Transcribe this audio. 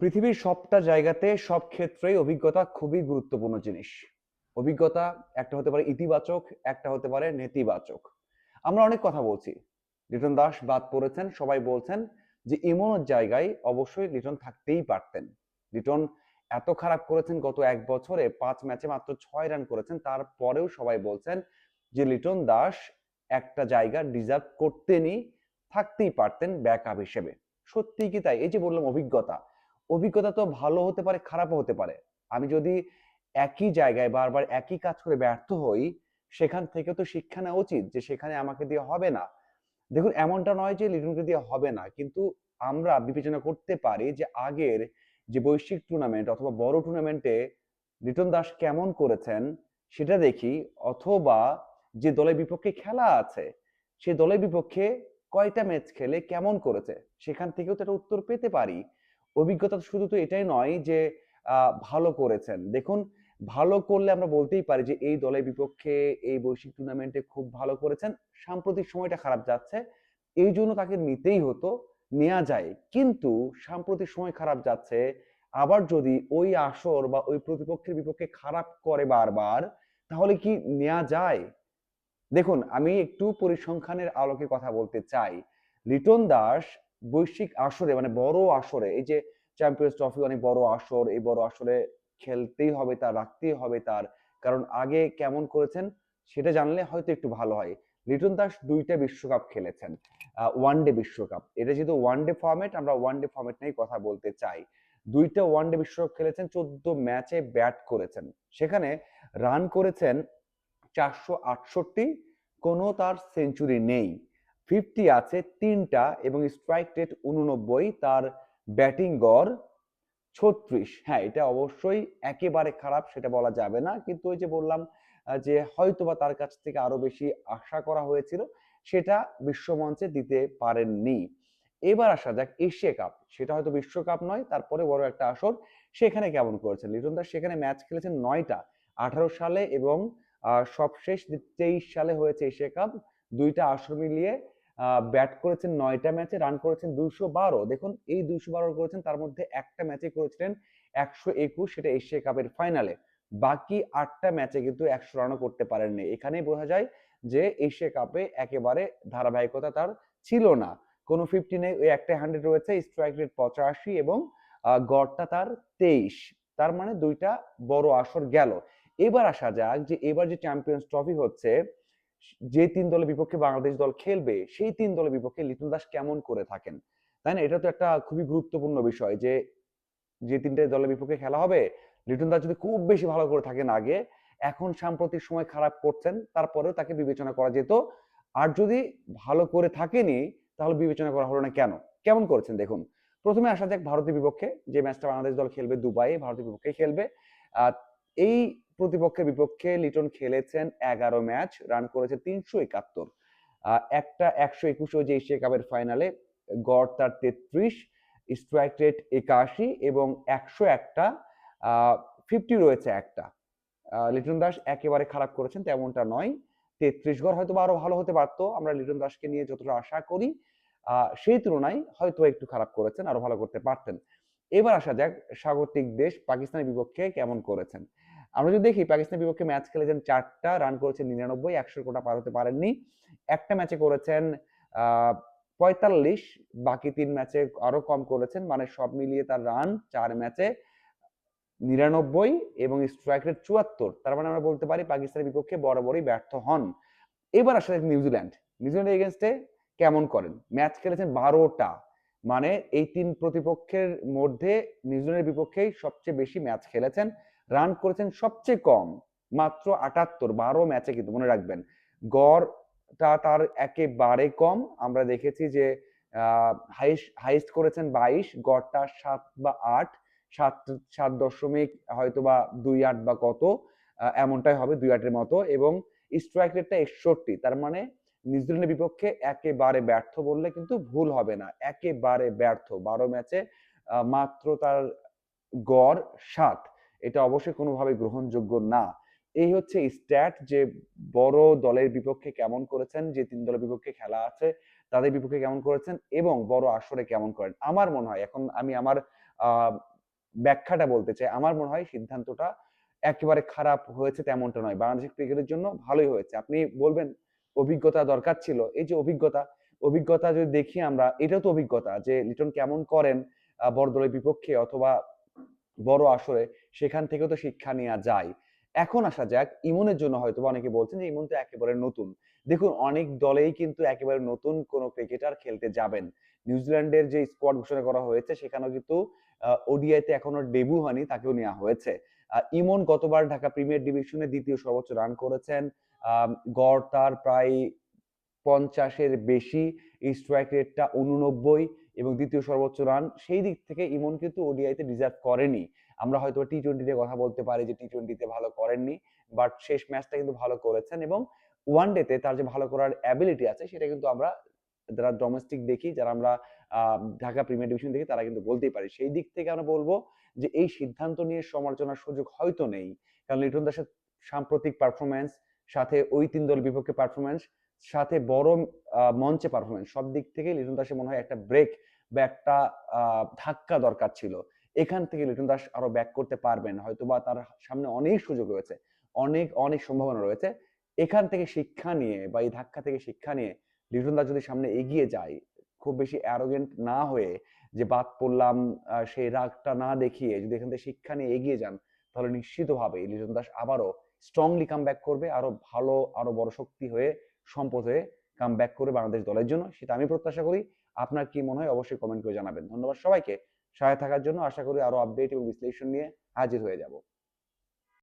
পৃথিবীর সবটা জায়গাতে সব ক্ষেত্রেই অভিজ্ঞতা খুবই গুরুত্বপূর্ণ জিনিস। অভিজ্ঞতা একটা হতে পারে ইতিবাচক, একটা হতে পারে নেতিবাচক। আমরা অনেক কথা বলছি। লিটন দাস বাদ পড়েছেন, সবাই বলছেন যে এমন জায়গায় অবশ্যই লিটন থাকতেই পারতেন। লিটন এত খারাপ করেছেন গত এক বছরে, পাঁচ ম্যাচে মাত্র ছয় রান করেছেন, তারপরেও সবাই বলছেন যে লিটন দাস একটা জায়গা ডিজার্ভ করতেনই, থাকতেই পারতেন ব্যাকআপ হিসেবে। সত্যি কি তাই? এই যে বললাম অভিজ্ঞতা অভিজ্ঞতা তো ভালো হতে পারে, খারাপও হতে পারে। আমি যদি একই জায়গায় বারবার একই কাজ করে ব্যর্থ হই, সেখান থেকে তো শিক্ষা নেওয়া উচিত যে সেখানে আমাকে দিয়ে হবে না। দেখুন, এমনটা নয় যে লিটনকে দিয়ে হবে না, কিন্তু আমরা বিবেচনা করতে পারি যে আগের যে বৈশ্বিক টুর্নামেন্ট অথবা বড় টুর্নামেন্টে লিটন দাস কেমন করেছেন, সেটা দেখি, অথবা যে দলের বিপক্ষে খেলা আছে, সে দলের বিপক্ষে কয়টা ম্যাচ খেলে কেমন করেছে, সেখান থেকেও তো একটা উত্তর পেতে পারি। অভিজ্ঞতা শুধু তো এটাই নয় যে ভালো করেছেন। দেখুন, ভালো করলে আমরা বলতেই পারি যে, এই দলের বিপক্ষে এই বৈশ্বিক টুর্নামেন্টে খুব ভালো করেছেন। সাম্প্রতিক সময়টা খারাপ যাচ্ছে। এই জন্য তাকে নিতেই হতো নেওয়া যায়। কিন্তু সাম্প্রতিক সময় খারাপ যাচ্ছে। আবার যদি ওই আসর বা ওই প্রতিপক্ষের বিপক্ষে খারাপ করে বারবার, তাহলে কি নেওয়া যায়? দেখুন, আমি একটু পরিসংখ্যানের আলোকে কথা বলতে চাই। লিটন দাস বৈশ্বিক আসরে মানে বড় আসরে, এই যে চ্যাম্পিয়ন্স ট্রফি অনেক বড় আসর, এই বড় আসরে খেলতেই হবে তার, রাখতেই হবে তার। কারণ আগে কেমন করেছেন সেটা জানলে হয়তো একটু ভালো হয়। লিটন দাস দুইটা বিশ্বকাপ খেলেছেন ওয়ান ডে বিশ্বকাপ। এটা যেহেতু ওয়ান ডে ফর্মেট আমরা ওয়ান ডে ফর্মেট নিয়ে কথা বলতে চাই। দুইটা ওয়ান ডে বিশ্বকাপ খেলেছেন, চোদ্দ ম্যাচে ব্যাট করেছেন। সেখানে রান করেছেন চারশো আটষট্টি, কোনো তার সেঞ্চুরি নেই। ফিফটি আছে, তিনটা এবং স্ট্রাইক রেট উননব্বই, তার ব্যাটিং গড় ছত্রিশ। হ্যাঁ এটা অবশ্যই একেবারে খারাপ, সেটা বলা যাবে না। কিন্তু ওই যে বললাম যে হয়তোবা তার কাছ থেকে আরও বেশি আশা করা হয়েছিল, সেটা বিশ্বমঞ্চে দিতে পারেননি। এবার আসা যাক এশিয়া কাপ। সেটা হয়তো বিশ্বকাপ নয়, তারপরে বড় একটা আসর। সেখানে কেমন করেছেন? লিটন দাস, সেখানে ম্যাচ খেলেছেন নয়টা, আঠারো সালে এবং সবশেষ তেইশ সালে হয়েছে এশিয়া কাপ, দুইটা আসর মিলিয়ে ব্যাট করেছেন নয়টা ম্যাচে রান করেছেন দুইশো বারো। দেখুন, এই দুইশো বারো করেছেন, তার মধ্যে একটা ম্যাচে করেছিলেন একশো একুশ, সেটা এশিয়া কাপের ফাইনালে বাকি আটটা ম্যাচে কিন্তু একশো রানও করতে পারেননি। এখানেই বোঝা যায় যে এশিয়া কাপে একেবারে ধারাবাহিকতা তার ছিল না। কোনো ফিফটি নেই, ওই একটা হান্ড্রেড রয়েছে স্ট্রাইক রেট পঁচাশি এবং গড়টা তার তেইশ। তার মানে দুইটা বড় আসর গেল। এবার আসা যাক যে, এবার যে চ্যাম্পিয়ন্স ট্রফি হচ্ছে যে তিন দলের বিপক্ষে বাংলাদেশ দল খেলবে সেই তিন দলের বিপক্ষে লিটন দাস কেমন করে থাকেন? তাই না? এটা তো একটা খুবই গুরুত্বপূর্ণ বিষয় যে যে তিনটে দলের বিপক্ষে খেলা হবে লিটন দাস যদি খুব বেশি ভালো করে থাকেন আগে এখন সাম্প্রতিক সময় খারাপ করছেন তারপরেও তাকে বিবেচনা করা যেত। আর যদি ভালো করে থাকেনি তাহলে বিবেচনা করা হলো না কেন? কেমন করেছেন দেখুন? প্রথমে আসা যাক ভারতের বিপক্ষে যে ম্যাচটা বাংলাদেশ দল খেলবে দুবাইয়ে ভারতের বিপক্ষে খেলবে। আহ, এই প্রতিপক্ষের বিপক্ষে লিটন খেলেছেন এগারো ম্যাচ, রান করেছে তিনশো একাত্তর। একটা একশো একুশ যে এশিয়া কাপের ফাইনালে গড় তার তেত্রিশ স্ট্রাইক রেট একাশি এবং একশো একটা ফিফটি রয়েছে একটা। লিটন দাস একেবারে খারাপ করেছেন তেমনটা নয়। তেত্রিশ গড় হয়তো আরও ভালো হতে পারতো, আমরা লিটন দাসকে নিয়ে যতটা আশা করি সেই তুলনায় হয়তো একটু খারাপ করেছেন, আরও ভালো করতে পারতেন। এবার আসা যাক স্বাগতিক দেশ পাকিস্তানের বিপক্ষে কেমন করেছেন। আমরা যদি দেখি পাকিস্তানের বিপক্ষে ম্যাচ খেলেছেন চারটা রান করেছেন নিরানব্বই, একশো কোটা পার হতে পারেননি। একটা ম্যাচে করেছেন পঁয়তাল্লিশ, বাকি তিন ম্যাচে আরও কম করেছেন মানে সব মিলিয়ে তার রান চার ম্যাচে নিরানব্বই এবং স্ট্রাইক রেট চুয়াত্তর। তার মানে আমরা বলতে পারি পাকিস্তানের বিপক্ষে বরাবরই ব্যর্থ হন। এবার আসলে নিউজিল্যান্ড। নিউজিল্যান্ড এগেনস্টে কেমন করেন? ম্যাচ খেলেছেন বারোটা মানে এই তিন প্রতিপক্ষের মধ্যে নিউজিল্যান্ডের বিপক্ষেই সবচেয়ে বেশি ম্যাচ খেলেছেন। রান করেছেন সবচেয়ে কম, মাত্র আটাত্তর, বারো ম্যাচে কিন্তু, মনে রাখবেন। গড়টা তার একেবারে কম। আমরা দেখেছি যে হাইস্ট হাইস্ট করেছেন বাইশ, গড়টা সাত বা আট, সাত সাত দশমিক হয়তো বা দুই আট বা কত এমনটাই হবে দুই আটের মতো। এবং স্ট্রাইক রেটটা একষট্টি, তার মানে নিউজিল্যান্ডের বিপক্ষে একেবারে ব্যর্থ বললে কিন্তু ভুল হবে না, একেবারে ব্যর্থ। বারো ম্যাচে মাত্র তার গড় সাত। এটা অবশ্যই কোনোভাবে গ্রহণযোগ্য না। এই হচ্ছে স্ট্যাট যে বড় দলের বিপক্ষে কেমন করেছেন, যে তিন দলের বিপক্ষে খেলা আছে, তাদের বিপক্ষে কেমন করেছেন এবং বড় আসরে কেমন করেন। আমার মনে হয়, এখন আমি আমার ব্যাখ্যাটা বলতে চাই, আমার মনে হয় সিদ্ধান্তটা একেবারে খারাপ হয়েছে তেমনটা নয়। বাংলাদেশের ক্রিকেটের জন্য ভালোই হয়েছে। আপনি বলবেন, অভিজ্ঞতা দরকার ছিল। এই যে অভিজ্ঞতা অভিজ্ঞতা যদি দেখি আমরা, এটাও তো অভিজ্ঞতা যে লিটন কেমন করেন বড় দলের বিপক্ষে অথবা বড় আসরে সেখান থেকেও তো শিক্ষা নেওয়া যায়। এখন আসা যাক, ইমনের জন্য হয়তো অনেকে বলছেন যে, ইমন তো একেবারে নতুন। দেখুন, অনেক দলেই কিন্তু একেবারে নতুন কোন ক্রিকেটার খেলতে যাবেন। নিউজিল্যান্ডের যে স্কোয়াড ঘোষণা করা হয়েছে, সেখানেও কিন্তু ওডিআইতে এখনও ডেবু হয়নি, তাকেও নেওয়া হয়েছে। ইমন গতবার ঢাকা প্রিমিয়ার ডিভিশনে দ্বিতীয় সর্বোচ্চ রান করেছেন। গড় তার প্রায় পঞ্চাশের বেশি স্ট্রাইক রেটটা উননব্বই। এবং দ্বিতীয় সর্বোচ্চ রান সেই দিক থেকে ইমন কিন্তু ওডিআইতে ডিজার্ভ করেনি। আমরা হয়তো টি টোয়েন্টিতে কথা বলতে পারি যে টি টোয়েন্টিতে ভালো করেননি বাট শেষ ম্যাচটা কিন্তু ভালো করেছেন এবং ওয়ান ডেতে তার যে ভালো করার অ্যাবিলিটি আছে সেটা কিন্তু আমরা যারা ডোমেস্টিক দেখি, যারা আমরা ঢাকা প্রিমিয়ার ডিভিশন দেখি, তারা কিন্তু বলতেই পারি। সেই দিক থেকে আমরা বলব যে এই সিদ্ধান্ত নিয়ে সমালোচনার সুযোগ হয়তো নেই। কারণ লিটন দাসের সাম্প্রতিক পারফরমেন্স সাথে ওই তিন দল বিপক্ষে পারফরমেন্স সাথে বড় মঞ্চে পারফরমেন্স সব দিক থেকে লিটন দাসের মনে হয় একটা ব্রেক বা একটা ধাক্কা দরকার ছিল। এখান থেকে লিটন দাস আরও ব্যাক করতে পারবেন, হয়তোবা তার সামনে অনেক সুযোগ রয়েছে, অনেক অনেক সম্ভাবনা রয়েছে। এখান থেকে শিক্ষা নিয়ে বা এই ধাক্কা থেকে শিক্ষা নিয়ে লিটন দাস যদি সামনে এগিয়ে যায়, খুব বেশি অ্যারোগেন্ট না হয়ে যে বাদ পড়লাম সেই রাগটা না দেখিয়ে যদি এখান থেকে শিক্ষা নিয়ে এগিয়ে যান, তাহলে নিশ্চিতভাবে লিটন দাস আবারও স্ট্রংলি কাম ব্যাক করবে, আরও ভালো, আরও বড় শক্তি হয়ে সম্পদ কাম ব্যাক করে বাংলাদেশ দলের জন্য, সেটা আমি প্রত্যাশা করি। আপনার কি মনে হয় অবশ্যই কমেন্ট করে জানাবেন। ধন্যবাদ সবাইকে। সহায় থাকার জন্য আশা করি আরও আপডেট এবং বিশ্লেষণ নিয়ে হাজির হয়ে যাব।